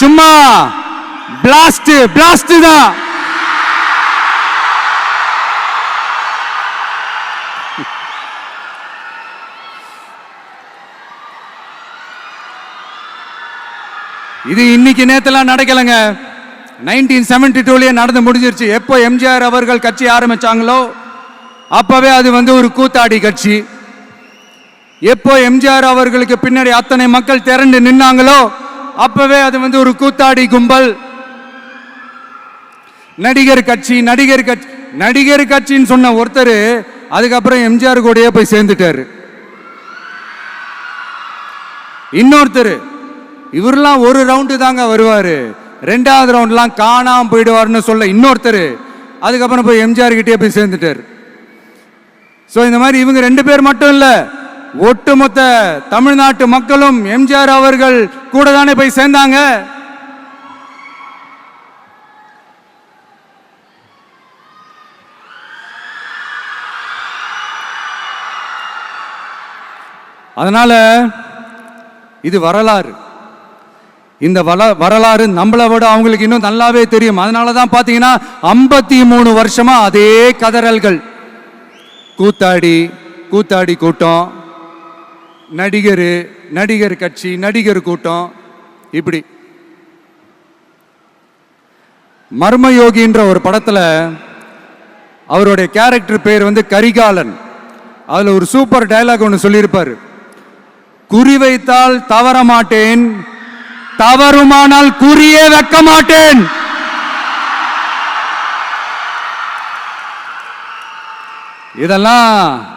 சும்மா blast blast தான். இது இன்னைக்கு நேத்தெல்லாம் நடக்கலைங்க. நைன்டீன் செவன்டி டூலயே நடந்து முடிஞ்சிருச்சு. எப்போ எம்ஜிஆர் அவர்கள் கட்சி ஆரம்பிச்சாங்களோ அப்பவே அது வந்து ஒரு கூத்தாடி கட்சி. எப்போ எம்ஜிஆர் அவர்களுக்கு பின்னாடி அத்தனை மக்கள் திரண்டு நின்னாங்களோ அப்பவே அது வந்து ஒரு கூத்தாடி கும்பல். நடிகர் கட்சி நடிகர் கட்சி நடிகர் கட்சின்னு சொன்ன ஒருத்தர் அதுக்கப்புறம் எம்ஜிஆர் கூடயே போய் சேர்ந்துட்டாரு. இன்னொருத்தர் இவரெல்லாம் ஒரு ரவுண்டு தாங்க வருவாரு. ரெண்டாவது ரவுண்ட்லாம் காணாம போயிடுவார்னு சொல்ல இன்னொருத்தர் அதுக்கப்புறம் போய் எம்ஜிஆர் கிட்டே போய் சேர்ந்துட்டார். ஸோ இந்த மாதிரி இவங்க ரெண்டு பேர் மட்டும் இல்லை ஒட்டுமொத்த தமிழ்நாட்டு மக்களும் எம்ஜிஆர் அவர்கள் கூட தானே போய் சேர்ந்தாங்க? அதனால இது வரலாறு. இந்த வள வரலாறு நம்மளை விட அவங்களுக்கு இன்னும் நல்லாவே தெரியும். அதனால தான் பார்த்தீங்கன்னா ஐம்பத்தி மூணு வருஷமா அதே கதறல்கள். கூத்தாடி கூத்தாடி கூட்டம். நடிகர் நடிகர் கட்சி நடிகர் கூட்டம் இப்படி. மர்மயோகின்ற ஒரு படத்தில் அவருடைய கேரக்டர் பேர் வந்து கரிகாலன். அதில் ஒரு சூப்பர் டயலாக் ஒன்று சொல்லியிருப்பார். குறி வைத்தால் தவற மாட்டேன் தவறுமானால் குறியே வைக்க மாட்டேன். இதெல்லாம்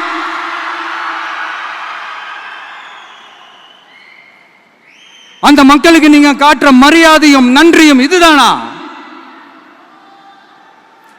அந்த மக்களுக்கு நீங்க காட்டுற மரியாதையும் நன்றியும் இதுதானா?